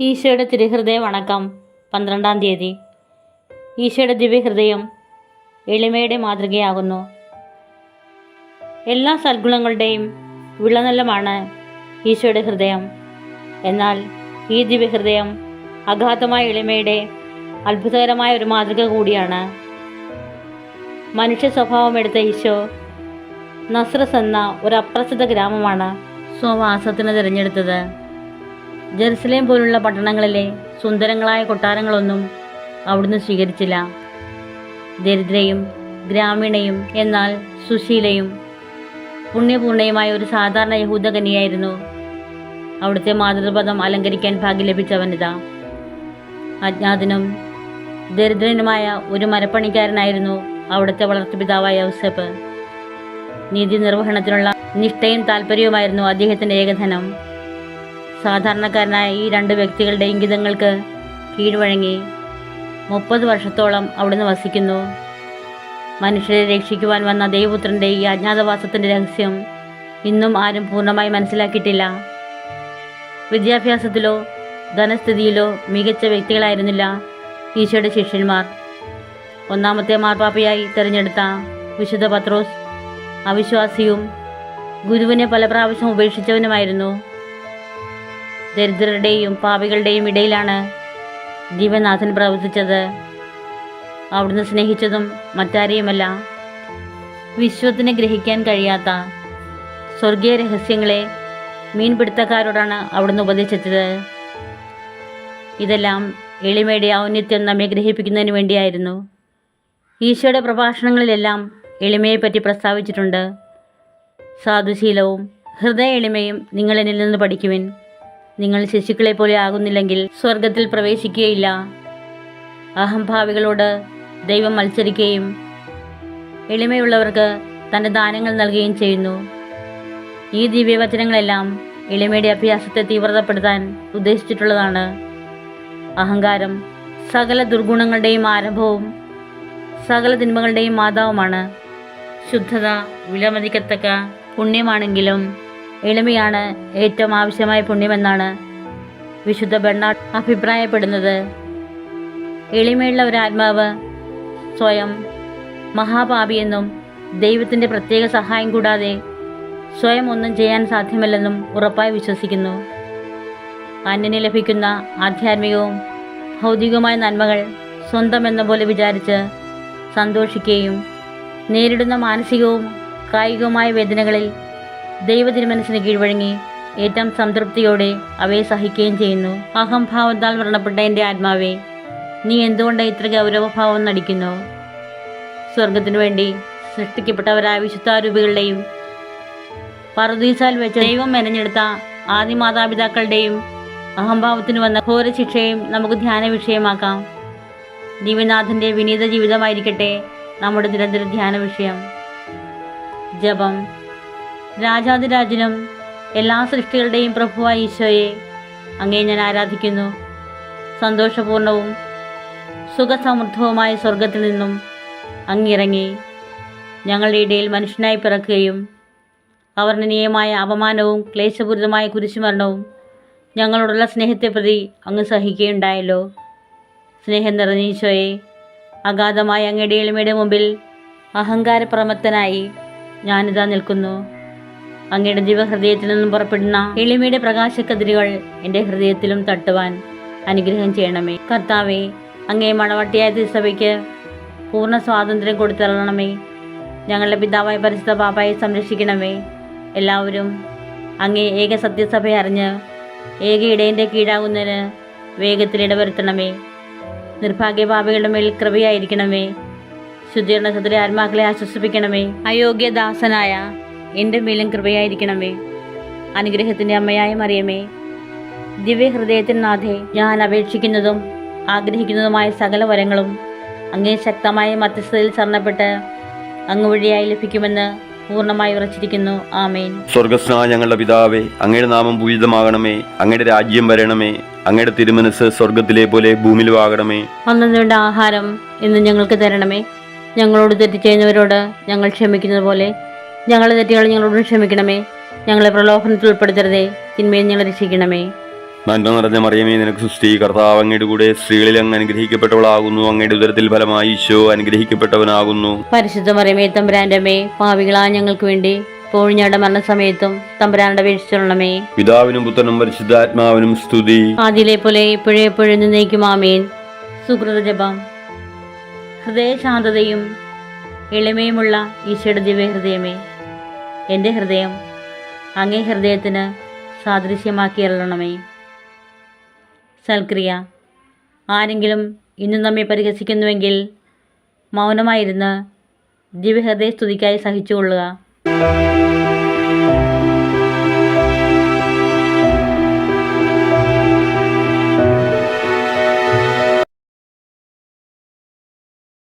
ഈശോയുടെ തിരുഹൃദയ വണക്കം പന്ത്രണ്ടാം തീയതി. ഈശോയുടെ ദിവ്യഹൃദയം എളിമയുടെ മാതൃകയാകുന്നു. എല്ലാ സദ്ഗുണങ്ങളുടെയും വിളനല്ലമാണ് ഈശോയുടെ ഹൃദയം. എന്നാൽ ഈ ദിവ്യഹൃദയം അഗാധമായ എളിമയുടെ അത്ഭുതകരമായ ഒരു മാതൃക കൂടിയാണ്. മനുഷ്യ സ്വഭാവമെടുത്ത ഈശോ നസ്രസ് എന്ന ഒരു അപ്രസിദ്ധ ഗ്രാമമാണ് സ്വവാസത്തിന് തിരഞ്ഞെടുത്തത്. ജെറുസലേം പോലുള്ള പട്ടണങ്ങളിലെ സുന്ദരങ്ങളായ കൊട്ടാരങ്ങളൊന്നും അവിടുന്ന് സ്വീകരിച്ചില്ല. ദരിദ്രയും ഗ്രാമീണയും എന്നാൽ സുശീലയും പുണ്യപൂർണയുമായ ഒരു സാധാരണ യഹൂദകനിയായിരുന്നു. അവിടുത്തെ മാതൃപദം അലങ്കരിക്കാൻ ഭാഗ്യം ലഭിച്ച വനിത അജ്ഞാതനും ദരിദ്രനുമായ ഒരു മരപ്പണിക്കാരനായിരുന്നു അവിടുത്തെ വളർത്തുപിതാവായ ഔസപ്പ്. നീതി നിർവഹണത്തിനുള്ള നിഷ്ഠയും താല്പര്യവുമായിരുന്നു അദ്ദേഹത്തിന്റെ ഏകധനം. സാധാരണക്കാരനായ ഈ രണ്ട് വ്യക്തികളുടെ ഇംഗിതങ്ങൾക്ക് കീഴ്വഴങ്ങി. മുപ്പത് വർഷത്തോളം അവിടുന്ന് വസിക്കുന്നു. മനുഷ്യരെ രക്ഷിക്കുവാൻ വന്ന ദൈവപുത്രന്റെ ഈ അജ്ഞാതവാസത്തിന്റെ രഹസ്യം ഇന്നും ആരും പൂർണമായി മനസ്സിലാക്കിയിട്ടില്ല. വിദ്യാഭ്യാസത്തിലോ ധനസ്ഥിതിയിലോ മികച്ച വ്യക്തികളായിരുന്നില്ല ഈശോയുടെ ശിഷ്യന്മാർ. ഒന്നാമത്തെ മാർപ്പാപ്പയായി തിരഞ്ഞെടുത്ത വിശുദ്ധ പത്രോസ് അവിശ്വാസിയും ഗുരുവിനെ പല പ്രാവശ്യം ഉപേക്ഷിച്ചവനുമായിരുന്നു. ദരിദ്രരുടെയും പാപികളുടെയും ഇടയിലാണ് ജീവനാഥൻ പ്രവർത്തിച്ചത്. അവിടുന്ന് സ്നേഹിച്ചതും മറ്റാരെയുമല്ല വിശ്വത്തിന് ഗ്രഹിക്കാൻ കഴിയാത്ത സ്വർഗീയ രഹസ്യങ്ങളെ മീൻപിടുത്തക്കാരോടാണ് അവിടുന്ന് ഉപദേശിച്ചത്. ഇതെല്ലാം എളിമയുടെ ഔന്നിത്യം നമ്മെ ഗ്രഹിപ്പിക്കുന്നതിന് വേണ്ടിയായിരുന്നു. ഈശോയുടെ പ്രഭാഷണങ്ങളിലെല്ലാം എളിമയെപ്പറ്റി പ്രസ്താവിച്ചിട്ടുണ്ട്. സാധുശീലവും ഹൃദയ എളിമയും നിങ്ങൾ എന്നിൽ നിന്ന് പഠിക്കുവിൻ. നിങ്ങൾ ശിശുക്കളെ പോലെ ആകുന്നില്ലെങ്കിൽ സ്വർഗത്തിൽ പ്രവേശിക്കുകയില്ല. അഹംഭാവികളോട് ദൈവം മത്സരിക്കുകയും എളിമയുള്ളവർക്ക് തന്റെ ദാനങ്ങൾ നൽകുകയും ചെയ്യുന്നു. ഈ ദിവ്യവചനങ്ങളെല്ലാം എളിമയുടെ അഭ്യാസത്തെ തീവ്രതപ്പെടുത്താൻ ഉദ്ദേശിച്ചിട്ടുള്ളതാണ്. അഹങ്കാരം സകല ദുർഗുണങ്ങളുടെയും ആരംഭവും സകല തിന്മകളുടെയും മാതാവുമാണ്. ശുദ്ധത വിലമതിക്കത്തക്ക പുണ്യമാണെങ്കിലും എളിമയാണ് ഏറ്റവും ആവശ്യമായ പുണ്യമെന്നാണ് വിശുദ്ധ ബെർണാഡ് അഭിപ്രായപ്പെടുന്നത്. എളിമയുള്ള ഒരു ആത്മാവ് സ്വയം മഹാപാപിയെന്നും ദൈവത്തിന്റെ പ്രത്യേക സഹായം കൂടാതെ സ്വയം ഒന്നും ചെയ്യാൻ സാധ്യമല്ലെന്നും ഉറപ്പായി വിശ്വസിക്കുന്നു. അന്യന് ലഭിക്കുന്ന ആധ്യാത്മികവും ഭൗതികവുമായ നന്മകൾ സ്വന്തം എന്ന പോലെ വിചാരിച്ച് സന്തോഷിക്കുകയും നേരിടുന്ന മാനസികവും കായികവുമായ വേദനകളിൽ ദൈവതിരുമനസ്സിന് കീഴ്വഴങ്ങി ഏറ്റവും സംതൃപ്തിയോടെ അവയെ സഹിക്കുകയും ചെയ്യുന്നു. അഹംഭാവത്താൽ വ്രണപ്പെട്ട എന്റെ ആത്മാവേ നീ എന്തുകൊണ്ട് ഇത്ര ഗൗരവഭാവം നടിക്കുന്നു? സ്വർഗത്തിനു വേണ്ടി സൃഷ്ടിക്കപ്പെട്ടവരായ വിശുദ്ധാരൂപികളുടെയും പറുദീസാൽ വെച്ച ദൈവം മെനഞ്ഞെടുത്ത ആദ്യ മാതാപിതാക്കളുടെയും അഹംഭാവത്തിന് വന്ന ഘോര ശിക്ഷയും നമുക്ക് ധ്യാന വിഷയമാക്കാം. ദിവ്യനാഥന്റെ വിനീത ജീവിതമായിരിക്കട്ടെ നമ്മുടെ നിരന്തര ധ്യാന വിഷയം. ജപം. രാജാതിരാജനും എല്ലാ സൃഷ്ടികളുടെയും പ്രഭുവായ ഈശോയെ അങ്ങേ ഞാൻ ആരാധിക്കുന്നു. സന്തോഷപൂർണവും സുഖസമൃദ്ധവുമായ സ്വർഗത്തിൽ നിന്നും അങ്ങിറങ്ങി ഞങ്ങളുടെ ഇടയിൽ മനുഷ്യനായി പിറക്കുകയും അവർണനീയമായ അപമാനവും ക്ലേശപൂരിതമായ കുരിശുമരണവും ഞങ്ങളോടുള്ള സ്നേഹത്തെ പ്രതി അങ്ങ് സഹിക്കുകയുണ്ടായല്ലോ. സ്നേഹം നിറഞ്ഞ ഈശോയെ അഗാധമായ അങ്ങയുടെ എളിമയുടെ മുമ്പിൽ അഹങ്കാരപ്രമത്തനായി ഞാനിതാ നിൽക്കുന്നു. അങ്ങയുടെ ദിവഹൃദയത്തിൽ നിന്നും പുറപ്പെടുന്ന എളിമയുടെ പ്രകാശക്കതിരുകൾ എന്റെ ഹൃദയത്തിലും തട്ടുവാൻ അനുഗ്രഹം ചെയ്യണമേ. കർത്താവേ അങ്ങേ മണവട്ടിയായ തിരുസഭയ്ക്ക് പൂർണ സ്വാതന്ത്ര്യം കൊടുത്തരണമേ ഞങ്ങളുടെ പിതാവായ പരിശുദ്ധ പാപ്പായെ സംരക്ഷിക്കണമേ. എല്ലാവരും അങ്ങേ ഏക സത്യസഭയെ അറിഞ്ഞ് ഏക ഇടയന്റെ കീഴാകുന്നതിന് വേഗത്തിൽ ഇടവരുത്തണമേ. നിർഭാഗ്യപാപികളുടെ മേൽ കൃപയായിരിക്കണമേ. ശുദ്ധീകരണ ചതുര ആത്മാക്കളെ ആശ്വസിപ്പിക്കണമേ. അയോഗ്യദാസനായ എന്റെ മേലും കൃപയായിരിക്കണമേ. അനുഗ്രഹത്തിന്റെ അമ്മയായ മറിയമേ ദിവ്യഹൃദയത്തിൻ നാഥേ ഞാൻ അപേക്ഷിക്കുന്നതും ആഗ്രഹിക്കുന്നതുമായ സകല വരങ്ങളും അങ്ങേ ശക്തമായ മധ്യസ്ഥതയിൽ ശരണപ്പെട്ട് അങ്ങ് വഴിയായി ലഭിക്കുമെന്ന് പൂർണമായി ഉറച്ചിരിക്കുന്നു. ആമേൻ. സ്വർഗസ്നായ ഞങ്ങളുടെ പിതാവേ അങ്ങയുടെ നാമം പൂജിതമാകണമേ അങ്ങയുടെ രാജ്യം വരണമേ അങ്ങയുടെ തിരുമനസ് സ്വർഗത്തിലെ പോലെ ഭൂമിയിലും ആകണമേ അന്നു ആഹാരം ഇന്ന് ഞങ്ങൾക്ക് തരണമേ. ഞങ്ങളോട് തെറ്റ് ചെയ്യുന്നവരോട് ഞങ്ങൾ ക്ഷമിക്കുന്നത് പോലെ ഞങ്ങളുടെ തെറ്റുകൾ ഞങ്ങളോട് ക്ഷമിക്കണമേ. ഞങ്ങളെ പ്രലോഭനത്തിൽ ഉൾപ്പെടുത്തരുതേ. തിന്മയിൽ ഞങ്ങളെ രക്ഷിക്കണമേ. നന്മ നിറഞ്ഞ മറിയമേ നിനക്ക് സൃഷ്ടി. കർത്താവ് അങ്ങയുടെ കൂടെ സ്ത്രീകളിൽ അങ്ങ് അനുഗ്രഹിക്കപ്പെട്ടവളാകുന്നു. അങ്ങയുടെ ഉദരത്തിൽ ഫലമായി ഈശോ അനുഗ്രഹിക്കപ്പെട്ടവനാകുന്നു. പരിശുദ്ധ മറിയമേ തമ്പുരാന്റെമേ പാവികളാ ഞങ്ങൾക്ക് വേണ്ടി പോഴിഞ്ഞാടെ മരണസമയത്തും തമ്പുരാനുടെ വീഴ്ചയുള്ളമേ പിതാവിനും പുത്രനും പരിശുദ്ധാത്മാവിനും സ്തുതി. ആദ്യയിലെ പോലെ ഇപ്പോഴേ എപ്പോഴും നിന്നേക്കും ആമേൻ. സുഹൃത ജപം. ഹൃദയശാന്തതയും എളിമയുമുള്ള ഈശോയുടെ ദിവ്യഹൃദയമേ. എന്റെ ഹൃദയം അങ്ങേ ഹൃദയത്തിന് സാദൃശ്യമാക്കി അരുളണമേ സൽക്രിയ ആരെങ്കിലും ഇന്നും നമ്മെ പരിഹസിക്കുന്നുവെങ്കിൽ മൗനമായിരുന്ന് ദിവ്യഹൃദയ സ്തുതിക്കായി സഹിച്ചുകൊള്ളുക.